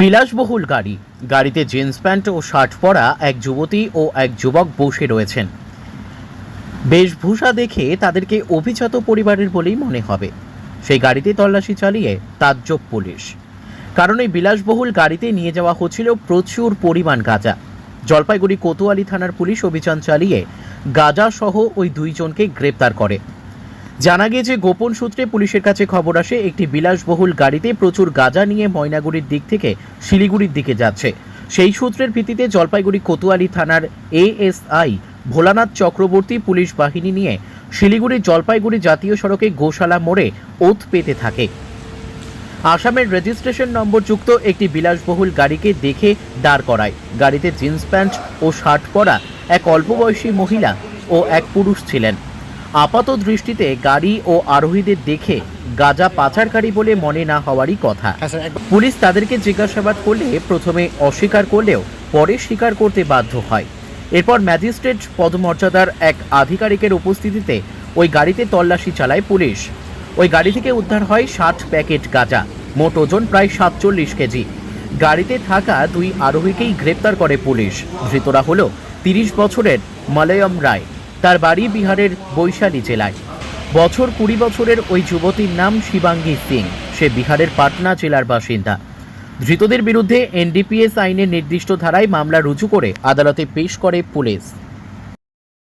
বিলাসবহুল গাড়ি। গাড়িতে জিন্স প্যান্ট ও শার্ট পরা এক যুবতী ও এক যুবক বসে রয়েছেন। বেশভূষা দেখে তাদেরকে অভিজাত পরিবারের বলেই মনে হবে। সেই গাড়িতে তল্লাশি চালিয়ে তাজ্জব পুলিশ। কারণ এই বিলাসবহুল গাড়িতে নিয়ে যাওয়া হচ্ছিল প্রচুর পরিমাণ গাঁজা। জলপাইগুড়ি কোতোয়ালি থানার পুলিশ অভিযান চালিয়ে গাঁজা সহ ওই দুইজনকে গ্রেপ্তার করে। জানা গিয়েছে, গোপন সূত্রে পুলিশের কাছে খবর আসে, একটি বিলাসবহুল গাড়িতে প্রচুর গাঁজা নিয়ে ময়নাগুড়ির দিক থেকে শিলিগুড়ির দিকে যাচ্ছে। সেই সূত্রের ভিত্তিতে জলপাইগুড়ি কোতোয়ালি থানার এএসআই ভোলানাথ চক্রবর্তী পুলিশ বাহিনী নিয়ে শিলিগুড়ি জলপাইগুড়ি জাতীয় সড়কে গোশালা মোড়ে ওত পেতে থাকে। আসামের রেজিস্ট্রেশন নম্বরযুক্ত একটি বিলাসবহুল গাড়িকে দেখে দাঁড় করায়। গাড়িতে জিন্স প্যান্ট ও শার্ট পরা এক অল্পবয়সী মহিলা ও এক পুরুষ ছিলেন। আপাত দৃষ্টিতে গাড়ি ও আরোহীদের দেখে গাজা পাচারকারী বলে মনে না হওয়ারই কথা। হ্যাঁ পুলিশ তাদেরকে জিজ্ঞাসাবাদ করলে প্রথমে অস্বীকার করলেও পরে স্বীকার করতে বাধ্য হয়। এরপর ম্যাজিস্ট্রেট পদমর্যাদার এক আধিকারিকের উপস্থিতিতে ওই গাড়িতে তল্লাশি চালায় পুলিশ। ওই গাড়ি থেকে উদ্ধার হয় ষাট প্যাকেট গাঁজা মোট ওজন প্রায় সাতচল্লিশ কেজি। গাড়িতে থাকা দুই আরোহীকেই গ্রেপ্তার করে পুলিশ। ধৃতরা হল তিরিশ বছরের মালয়ম রায়। তার বাড়ি বিহারের বৈশালী জেলায়। বছর কুড়ি বছরের ওই যুবতীর নাম শিবাঙ্গী সিং। সে বিহারের পাটনা জেলার বাসিন্দা। ধৃতদের বিরুদ্ধে এনডিপিএস আইনের নির্দিষ্ট ধারায় মামলা রুজু করে আদালতে পেশ করে পুলিশ।